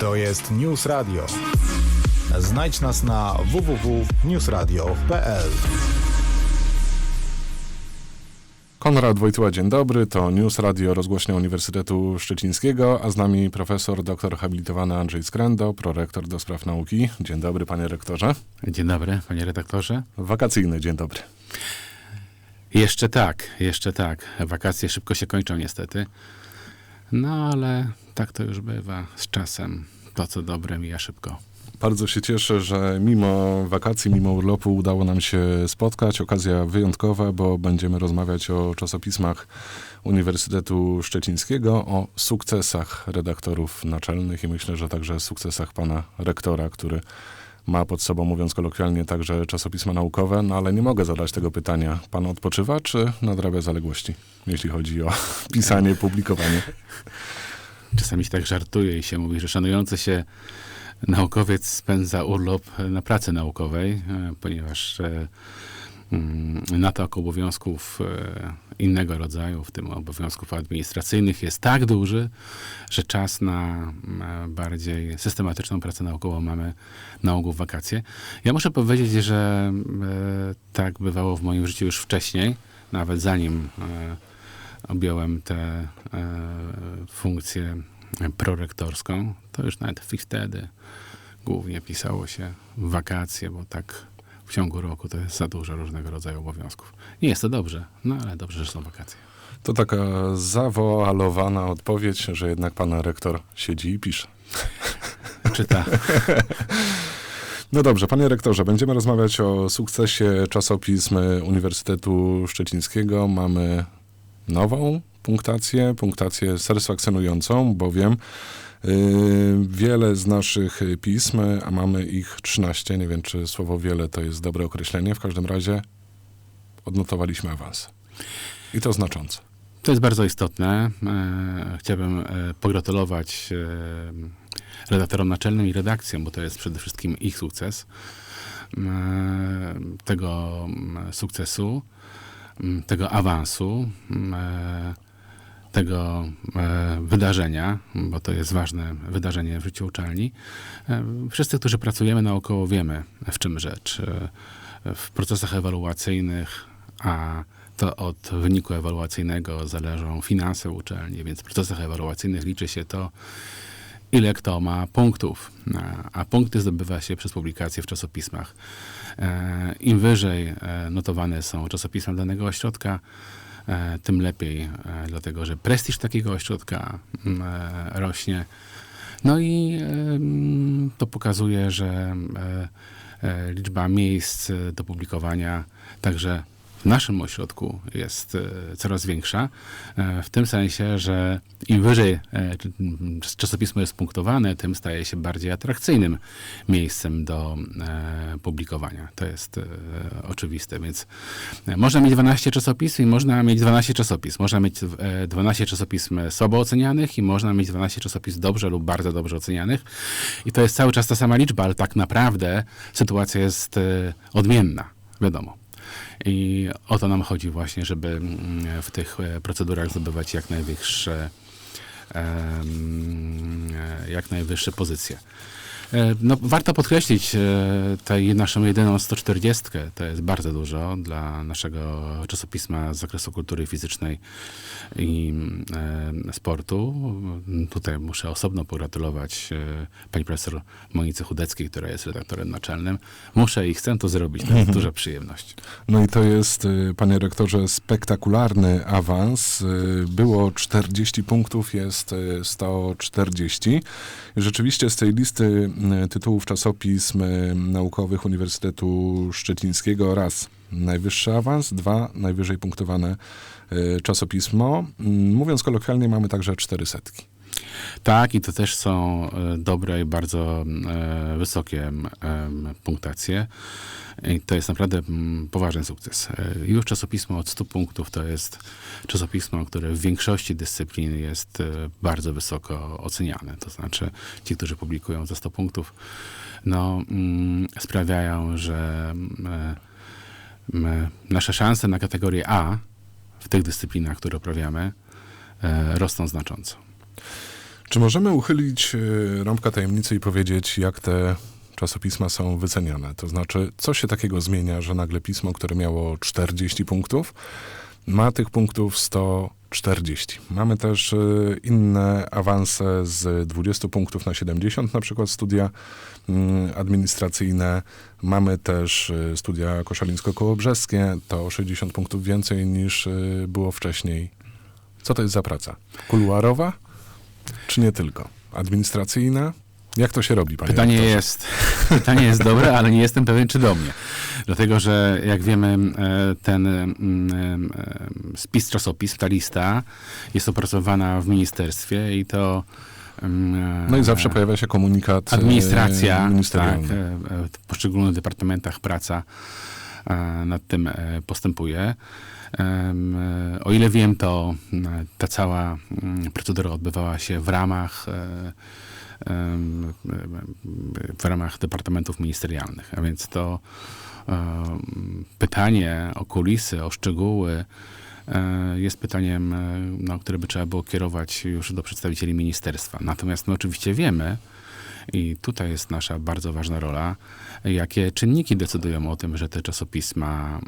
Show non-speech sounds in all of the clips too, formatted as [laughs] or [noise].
To jest News Radio. Znajdź nas na www.newsradio.pl. Konrad Wojtyła, dzień dobry. To News Radio Rozgłośnia Uniwersytetu Szczecińskiego, a z nami profesor doktor habilitowany Andrzej Skrendo, prorektor do spraw nauki. Dzień dobry, panie rektorze. Dzień dobry, panie redaktorze. Wakacyjny dzień dobry. Jeszcze tak, jeszcze tak. Wakacje szybko się kończą niestety. No ale tak to już bywa z czasem. To, co dobre, mija szybko. Bardzo się cieszę, że mimo wakacji, mimo urlopu udało nam się spotkać. Okazja wyjątkowa, bo będziemy rozmawiać o czasopismach Uniwersytetu Szczecińskiego, o sukcesach redaktorów naczelnych i myślę, że także sukcesach pana rektora, który ma pod sobą, mówiąc kolokwialnie, także czasopisma naukowe, no ale nie mogę zadać tego pytania. Pan odpoczywa, czy nadrabia zaległości, jeśli chodzi o [laughs] pisanie, publikowanie? Czasami się tak żartuje i się mówi, że szanujący się naukowiec spędza urlop na pracy naukowej, e, ponieważ e, mm, natok obowiązków e, innego rodzaju, w tym obowiązków administracyjnych, jest tak duży, że czas na mm, bardziej systematyczną pracę naukową mamy na ogół w wakacje. Ja muszę powiedzieć, że tak bywało w moim życiu już wcześniej, nawet zanim objąłem tę e, funkcję prorektorską, to już nawet wtedy głównie pisało się wakacje, bo tak w ciągu roku to jest za dużo różnego rodzaju obowiązków. Nie jest to dobrze, no ale dobrze, że są wakacje. To taka zawoalowana odpowiedź, że jednak pan rektor siedzi i pisze. [laughs] Czyta. [laughs] No dobrze, panie rektorze, będziemy rozmawiać o sukcesie czasopism Uniwersytetu Szczecińskiego. Mamy nową punktację, punktację satysfakcjonującą, bowiem yy, wiele z naszych pism, a mamy ich 13, nie wiem czy słowo wiele to jest dobre określenie, w każdym razie odnotowaliśmy awans. I to znacząco. To jest bardzo istotne. E, Chciałbym e, pogratulować e, redaktorom naczelnym i redakcjom, bo to jest przede wszystkim ich sukces. Tego sukcesu, tego awansu, mm, e, tego e, wydarzenia, bo to jest ważne wydarzenie w życiu uczelni. E, Wszyscy, którzy pracujemy naokoło, wiemy, w czym rzecz. W procesach ewaluacyjnych, a to od wyniku ewaluacyjnego zależą finanse uczelni, więc w procesach ewaluacyjnych liczy się to, ile kto ma punktów, a- a punkty zdobywa się przez publikacje w czasopismach. E, Im wyżej e, notowane są czasopisma danego ośrodka, e, tym lepiej, e, dlatego że prestiż takiego ośrodka mm, e, rośnie. No i e, to pokazuje, że e, e, liczba miejsc e, do publikowania także w naszym ośrodku jest e, coraz większa. E, W tym sensie, że im wyżej e, czasopismo jest punktowane, tym staje się bardziej atrakcyjnym miejscem do publikowania. To jest oczywiste, więc można mieć 12 czasopism i można mieć 12 czasopism. Można mieć e, 12 czasopism słabo ocenianych i można mieć 12 czasopism dobrze lub bardzo dobrze ocenianych. I to jest cały czas ta sama liczba, ale tak naprawdę sytuacja jest odmienna, wiadomo. I o to nam chodzi właśnie, żeby mm, w tych e, procedurach zdobywać jak najwyższe, e, jak najwyższe pozycje. E, No, warto podkreślić e, tę naszą jedyną 140. To jest bardzo dużo dla naszego czasopisma z zakresu kultury fizycznej i e, sportu. Tutaj muszę osobno pogratulować pani profesor Monice Chudeckiej, która jest redaktorem naczelnym. Muszę i chcę to zrobić. To jest [laughs] duża przyjemność. No i to jest, panie rektorze, spektakularny awans. Było 40 punktów, jest y, 140. I Rzeczywiście z tej listy tytułów czasopism y, naukowych Uniwersytetu Szczecińskiego raz najwyższy awans, dwa najwyżej punktowane y, czasopismo. Mówiąc kolokwialnie, mamy także cztery setki. Tak, i to też są e, dobre i bardzo e, wysokie punktacje. I to jest naprawdę mm, poważny sukces. E, Już czasopismo od 100 punktów to jest czasopismo, które w większości dyscyplin jest bardzo wysoko oceniane. To znaczy ci, którzy publikują za 100 punktów, no, mm, sprawiają, że mm, nasze szanse na kategorię A w tych dyscyplinach, które uprawiamy, rosną znacząco. Czy możemy uchylić e, rąbka tajemnicy i powiedzieć, jak te czasopisma są wyceniane? To znaczy, co się takiego zmienia, że nagle pismo, które miało 40 punktów, ma tych punktów 140. Mamy też e, inne awanse z 20 punktów na 70, na przykład studia mm, administracyjne. Mamy też e, studia koszalińsko-kołobrzeskie, to o 60 punktów więcej niż było wcześniej. Co to jest za praca? Kuluarowa? Czy nie tylko? Administracyjna? Jak to się robi, panie Pytanie rektorze? jest, pytanie jest dobre, ale nie jestem pewien, czy do mnie. Dlatego, że jak wiemy, e, ten mm, e, spis czasopism, ta lista jest opracowana w ministerstwie i to mm, No i zawsze pojawia się komunikat e, administracja, tak, e, e, w poszczególnych departamentach praca e, nad tym e, postępuje. E, O ile wiem, to ta cała procedura odbywała się w ramach e, w ramach departamentów ministerialnych, a więc to pytanie o kulisy, o szczegóły e, jest pytaniem, no, które by trzeba było kierować już do przedstawicieli ministerstwa. Natomiast my oczywiście wiemy, i tutaj jest nasza bardzo ważna rola, jakie czynniki decydują o tym, że te czasopisma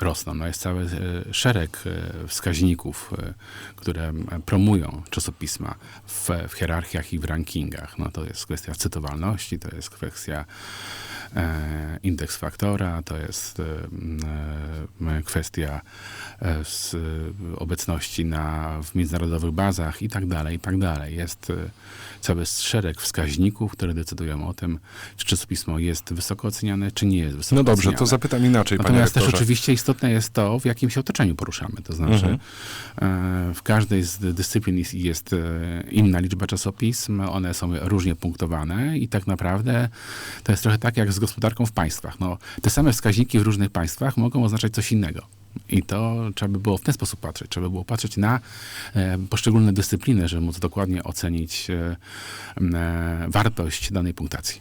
rosną. No jest cały e, szereg e, wskaźników, e, które promują czasopisma w, w hierarchiach i w rankingach. No to jest kwestia cytowalności, to jest kwestia e, indeks faktora, to jest e, e, kwestia e, obecności na, w międzynarodowych bazach i tak dalej, i tak dalej. Jest e, cały szereg wskaźników, które decydują o tym, czy czasopismo jest wysoko oceniane, czy nie jest wysoko No dobrze, to oceniane. Zapytam inaczej, panie Natomiast też rektorze. oczywiście istotne jest to, w jakim się otoczeniu poruszamy. To znaczy, Mhm. e, w każdej z dyscyplin jest, jest e, inna liczba czasopism, one są różnie punktowane i tak naprawdę to jest trochę tak jak z gospodarką w państwach. No, te same wskaźniki w różnych państwach mogą oznaczać coś innego. I to trzeba by było w ten sposób patrzeć. Trzeba by było patrzeć na e, poszczególne dyscypliny, żeby móc dokładnie ocenić e, e, wartość danej punktacji.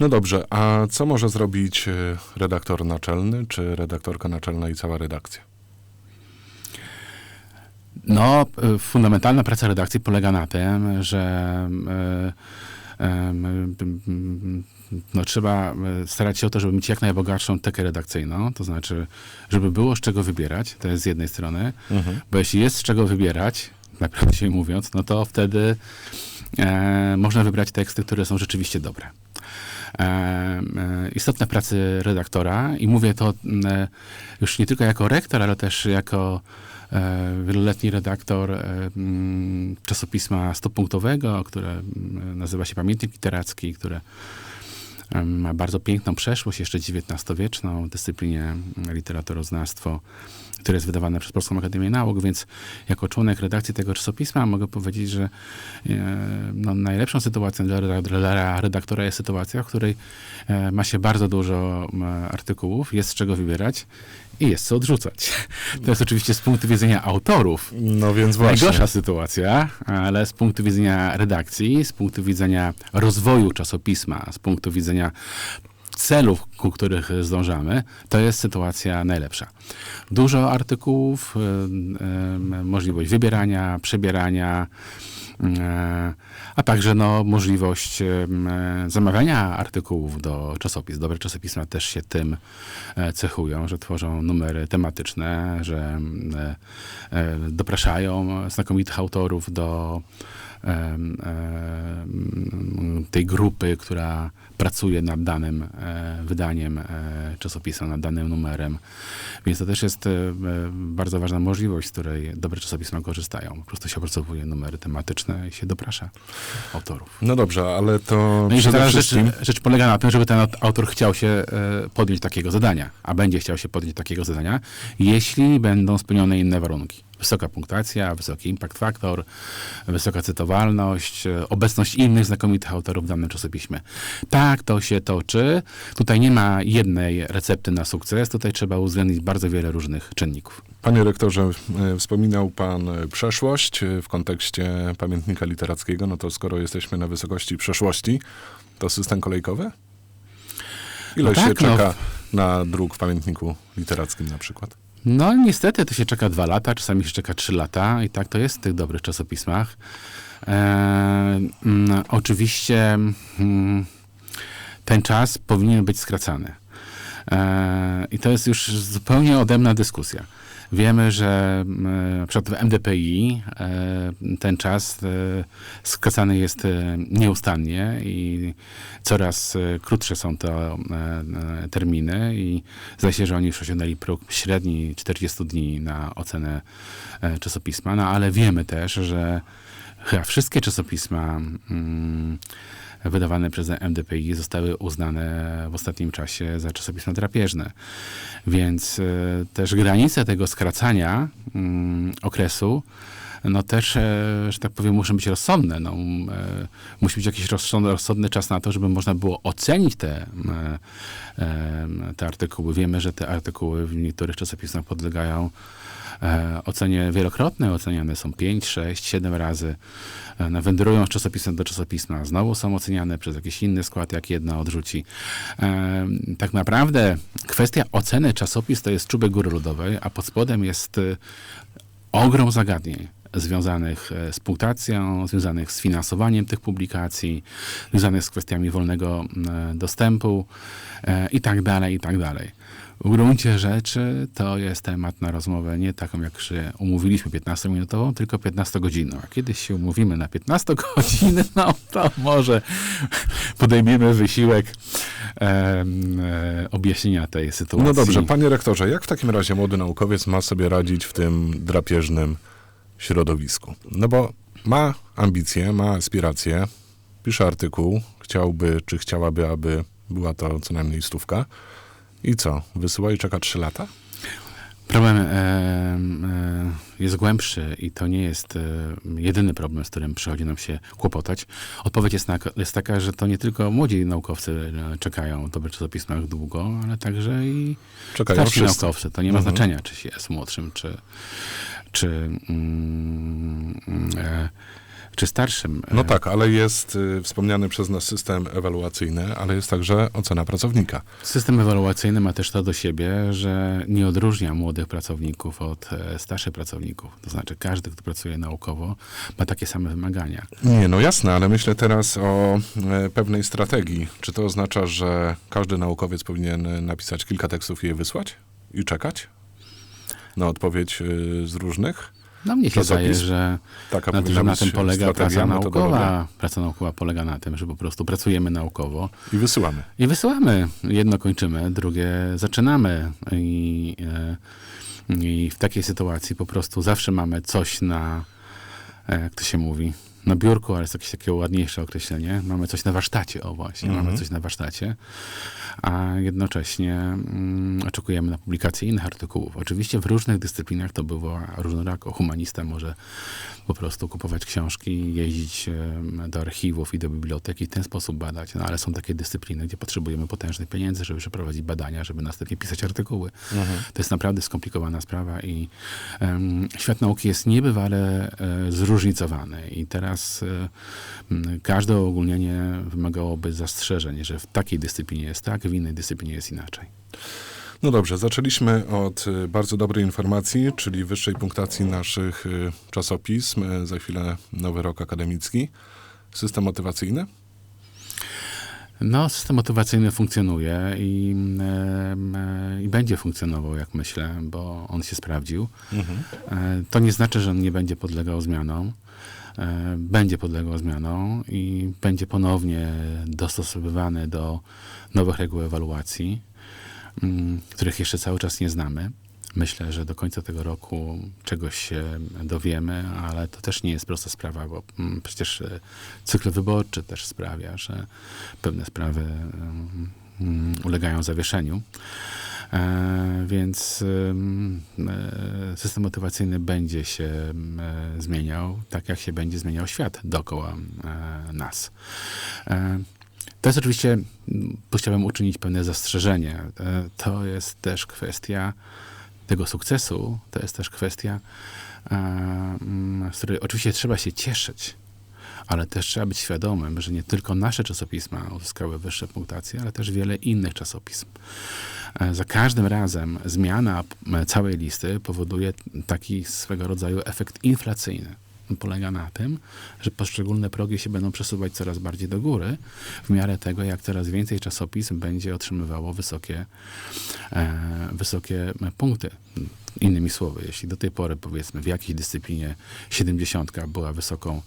No dobrze, a co może zrobić e, redaktor naczelny, czy redaktorka naczelna i cała redakcja? No, y, fundamentalna praca redakcji polega na tym, że y, no, trzeba starać się o to, żeby mieć jak najbogatszą tekę redakcyjną, to znaczy, żeby było z czego wybierać, to jest z jednej strony, bo jeśli jest z czego wybierać, najprawdziej [laughs] mówiąc, no to wtedy e, można wybrać teksty, które są rzeczywiście dobre. E, e, istotne pracy redaktora i mówię to e, już nie tylko jako rektor, ale też jako wieloletni redaktor czasopisma stopunktowego, które nazywa się Pamiętnik Literacki, które ma bardzo piękną przeszłość, jeszcze XIX-wieczną dyscyplinie literatoroznawstwo, które jest wydawane przez Polską Akademię Nauk, więc jako członek redakcji tego czasopisma mogę powiedzieć, że e, no, najlepszą sytuacją dla, reda- dla redaktora jest sytuacja, w której e, ma się bardzo dużo artykułów, jest z czego wybierać i jest co odrzucać. To jest oczywiście z punktu widzenia autorów No więc właśnie. Najgorsza sytuacja, ale z punktu widzenia redakcji, z punktu widzenia rozwoju czasopisma, z punktu widzenia celów, ku których zdążamy, to jest sytuacja najlepsza. Dużo artykułów, możliwość wybierania, przebierania, a także no, możliwość zamawiania artykułów do czasopis. Dobre czasopisma też się tym e, cechują, że tworzą numery tematyczne, że e, dopraszają znakomitych autorów do tej grupy, która pracuje nad danym e, wydaniem e, czasopisma, nad danym numerem. Więc to też jest e, bardzo ważna możliwość, z której dobre czasopisma korzystają. Po prostu się opracowuje numery tematyczne i się doprasza autorów. No dobrze, ale to No przede teraz rzecz, wszystkim... rzecz polega na tym, żeby ten aut- autor chciał się podjąć takiego zadania, a będzie chciał się podjąć takiego zadania, jeśli będą spełnione inne warunki. Wysoka punktacja, wysoki impact factor, wysoka cytowalność, obecność innych znakomitych autorów w danym czasopiśmie. Tak to się toczy. Tutaj nie ma jednej recepty na sukces, tutaj trzeba uwzględnić bardzo wiele różnych czynników. Panie rektorze, e, wspominał pan e, przeszłość e, w kontekście pamiętnika literackiego. No to skoro jesteśmy na wysokości przeszłości, to system kolejkowy? Ile No się tak, no. czeka na druk w pamiętniku literackim na przykład? No niestety to się czeka dwa lata, czasami się czeka trzy lata i tak to jest w tych dobrych czasopismach. Mm, oczywiście mm, ten czas powinien być skracany. E, I to jest już zupełnie odemna dyskusja. Wiemy, że w MDPI e, ten czas e, skracany jest nieustannie i coraz krótsze są to terminy i zdaje się, że oni już osiągnęli próg średni 40 dni na ocenę czasopisma, no ale wiemy też, że chyba wszystkie czasopisma mm, wydawane przez MDPI zostały uznane w ostatnim czasie za czasopisma drapieżne. Więc e, też granice tego skracania mm, okresu no też, e, że tak powiem, muszą być rozsądne. No, e, musi być jakiś rozsądny, rozsądny czas na to, żeby można było ocenić te, e, te artykuły. Wiemy, że te artykuły w niektórych czasopismach podlegają ocenie wielokrotnej, oceniane są 5, 6, 7 razy. No, wędrują z czasopisma do czasopisma, znowu są oceniane przez jakiś inny skład, jak jedna odrzuci. Tak naprawdę kwestia oceny czasopis to jest czubek góry lodowej, a pod spodem jest ogrom zagadnień związanych e, z punktacją, związanych z finansowaniem tych publikacji, związanych z kwestiami wolnego e, dostępu e, i tak dalej, i tak dalej. W gruncie rzeczy to jest temat na rozmowę nie taką, jak się umówiliśmy 15-minutową, tylko 15-godzinną. A kiedyś się umówimy na 15 godziny, no to może podejmiemy wysiłek em, e, objaśnienia tej sytuacji. No dobrze, panie rektorze, jak w takim razie młody naukowiec ma sobie radzić w tym drapieżnym środowisku? No bo ma ambicje, ma aspiracje, pisze artykuł, chciałby, czy chciałaby, aby była to co najmniej stówka. I co? Wysyła i czeka trzy lata? Problem e, e, jest głębszy i to nie jest e, jedyny problem, z którym przychodzi nam się kłopotać. Odpowiedź jest, na, jest taka, że to nie tylko młodzi naukowcy czekają w dobrych czasopismach długo, ale także i Czekają starsi wszyscy. naukowcy. To nie ma Mhm. znaczenia, czy się jest młodszym, czy, czy, mm, e, czy starszym. No E, tak, ale jest y, wspomniany przez nas system ewaluacyjny, ale jest także ocena pracownika. System ewaluacyjny ma też to do siebie, że nie odróżnia młodych pracowników od e, starszych pracowników. To znaczy każdy, kto pracuje naukowo, ma takie same wymagania. Nie, no jasne, ale myślę teraz o e, pewnej strategii. Czy to oznacza, że każdy naukowiec powinien e, napisać kilka tekstów i je wysłać? I czekać? Na odpowiedź y, z różnych? No mnie się zdaje, że Taka na, że na tym polega praca naukowa. Praca naukowa polega na tym, że po prostu pracujemy naukowo I wysyłamy. i wysyłamy. Jedno kończymy, drugie zaczynamy. I, e, I w takiej sytuacji po prostu zawsze mamy coś na, e, jak to się mówi, na biurku, ale jest jakieś takie ładniejsze określenie. Mamy coś na warsztacie, o właśnie, Mhm. mamy coś na warsztacie, a jednocześnie mm, oczekujemy na publikację innych artykułów. Oczywiście w różnych dyscyplinach to bywa różnorako. Humanista może po prostu kupować książki, jeździć do archiwów i do biblioteki i w ten sposób badać. No ale są takie dyscypliny, gdzie potrzebujemy potężnych pieniędzy, żeby przeprowadzić badania, żeby następnie pisać artykuły. To jest naprawdę skomplikowana sprawa i em, świat nauki jest niebywale e, zróżnicowany i teraz m, każde uogólnienie wymagałoby zastrzeżeń, że w takiej dyscyplinie jest tak, w innej dyscyplinie jest inaczej. No dobrze, zaczęliśmy od y, bardzo dobrej informacji, czyli wyższej punktacji naszych y, czasopism. Y, Za chwilę nowy rok akademicki. System motywacyjny? No, system motywacyjny funkcjonuje i, i będzie funkcjonował, jak myślę, bo on się sprawdził. E, To nie znaczy, że on nie będzie podlegał zmianom. E, Będzie podlegał zmianom i będzie ponownie dostosowywany do nowych reguł ewaluacji, mm, których jeszcze cały czas nie znamy. Myślę, że do końca tego roku czegoś się dowiemy, ale to też nie jest prosta sprawa, bo mm, przecież e, cykl wyborczy też sprawia, że pewne sprawy mm, ulegają zawieszeniu. E, więc e, system motywacyjny będzie się e, zmieniał, tak jak się będzie zmieniał świat dookoła nas. To jest oczywiście, tu chciałbym uczynić pewne zastrzeżenie. To jest też kwestia tego sukcesu, to jest też kwestia, z której oczywiście trzeba się cieszyć, ale też trzeba być świadomym, że nie tylko nasze czasopisma uzyskały wyższe punktacje, ale też wiele innych czasopism. e, za każdym razem zmiana całej listy powoduje taki swego rodzaju efekt inflacyjny. Polega na tym, że poszczególne progi się będą przesuwać coraz bardziej do góry, w miarę tego, jak coraz więcej czasopism będzie otrzymywało wysokie, e, wysokie punkty. Innymi słowy, jeśli do tej pory, powiedzmy, w jakiejś dyscyplinie 70 była wysoką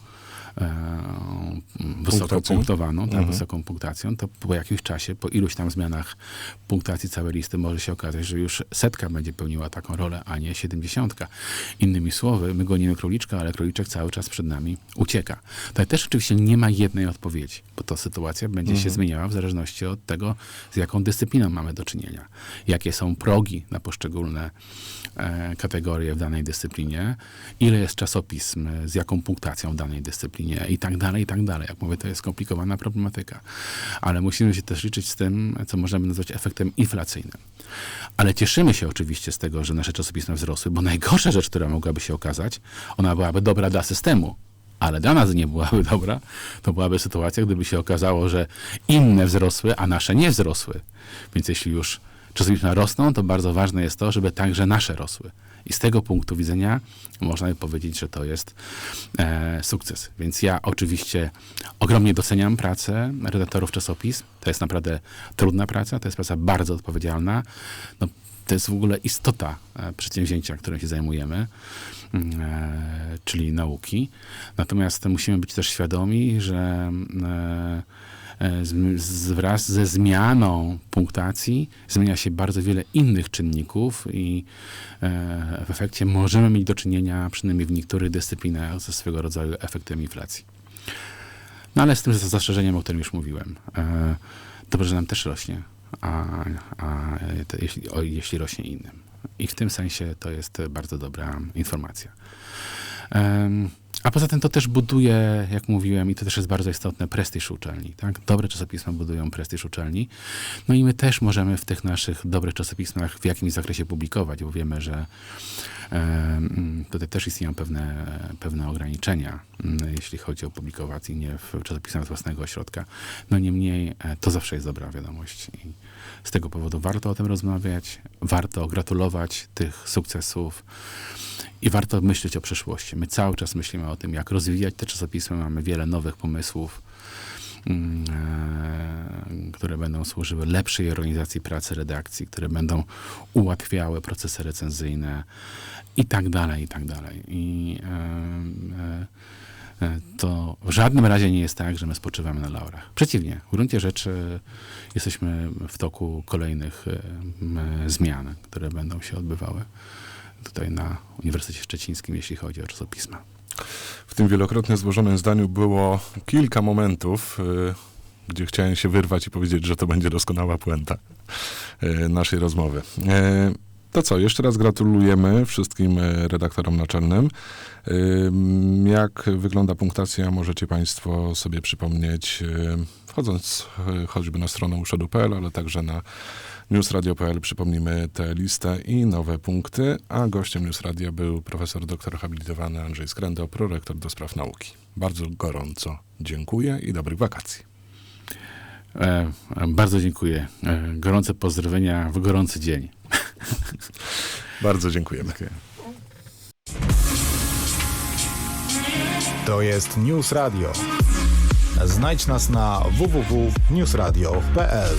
wysoko Punktacją? punktowaną, tak, Mhm. wysoką punktacją, to po jakimś czasie, po iluś tam zmianach punktacji całej listy może się okazać, że już setka będzie pełniła taką rolę, a nie siedemdziesiątka. Innymi słowy, my gonimy króliczka, ale króliczek cały czas przed nami ucieka. Tutaj też oczywiście nie ma jednej odpowiedzi, bo to sytuacja będzie się zmieniała w zależności od tego, z jaką dyscypliną mamy do czynienia. Jakie są progi na poszczególne e, kategorie w danej dyscyplinie, ile jest czasopism, e, z jaką punktacją w danej dyscyplinie i tak dalej, i tak dalej. Jak mówię, to jest skomplikowana problematyka. Ale musimy się też liczyć z tym, co możemy nazwać efektem inflacyjnym. Ale cieszymy się oczywiście z tego, że nasze czasopisma wzrosły, bo najgorsza rzecz, która mogłaby się okazać, ona byłaby dobra dla systemu, ale dla nas nie byłaby [laughs] dobra, to byłaby sytuacja, gdyby się okazało, że inne wzrosły, a nasze nie wzrosły. Więc jeśli już czasopisma rosną, to bardzo ważne jest to, żeby także nasze rosły. I z tego punktu widzenia można by powiedzieć, że to jest e, sukces. Więc ja oczywiście ogromnie doceniam pracę redaktorów czasopism. To jest naprawdę trudna praca, to jest praca bardzo odpowiedzialna. No, to jest w ogóle istota e, przedsięwzięcia, którym się zajmujemy, mm, e, czyli nauki. Natomiast musimy być też świadomi, że e, e, z- z- wraz ze zmianą punktacji zmienia się bardzo wiele innych czynników i e, w efekcie możemy mieć do czynienia, przynajmniej w niektórych dyscyplinach, ze swego rodzaju efektem inflacji. No ale z tym zastrzeżeniem, o którym już mówiłem. E, dobrze, że nam też rośnie, a, a to jeśli, o, jeśli rośnie innym. I w tym sensie to jest bardzo dobra informacja. Em, A poza tym to też buduje, jak mówiłem, i to też jest bardzo istotne, prestiż uczelni. Tak? Dobre czasopisma budują prestiż uczelni. No i my też możemy w tych naszych dobrych czasopismach w jakimś zakresie publikować, bo wiemy, że tutaj też istnieją pewne, pewne ograniczenia, m, jeśli chodzi o publikowanie w czasopismach z własnego ośrodka. No niemniej e, to zawsze jest dobra wiadomość. I z tego powodu warto o tym rozmawiać, warto gratulować tych sukcesów. I warto myśleć o przyszłości. My cały czas myślimy o tym, jak rozwijać te czasopisma. Mamy wiele nowych pomysłów, mm, e, które będą służyły lepszej organizacji pracy redakcji, które będą ułatwiały procesy recenzyjne i tak dalej, i tak dalej. I e, e, e, to w żadnym razie nie jest tak, że my spoczywamy na laurach. Przeciwnie, w gruncie rzeczy jesteśmy w toku kolejnych e, zmian, które będą się odbywały tutaj na Uniwersytecie Szczecińskim, jeśli chodzi o czasopisma. W tym wielokrotnie złożonym zdaniu było kilka momentów, y, gdzie chciałem się wyrwać i powiedzieć, że to będzie doskonała puenta y, naszej rozmowy. Y, To co, jeszcze raz gratulujemy wszystkim redaktorom naczelnym. Jak wygląda punktacja, możecie Państwo sobie przypomnieć, wchodząc choćby na stronę uszodu.pl, ale także na newsradio.pl przypomnimy tę listę i nowe punkty, a gościem Newsradia był profesor doktor habilitowany Andrzej Skrędo, prorektor do spraw nauki. Bardzo gorąco dziękuję i dobrych wakacji. E, e, bardzo dziękuję. E, gorące pozdrowienia w gorący dzień. [laughs] Bardzo dziękujemy. To jest News Radio. Znajdź nas na www.newsradio.pl.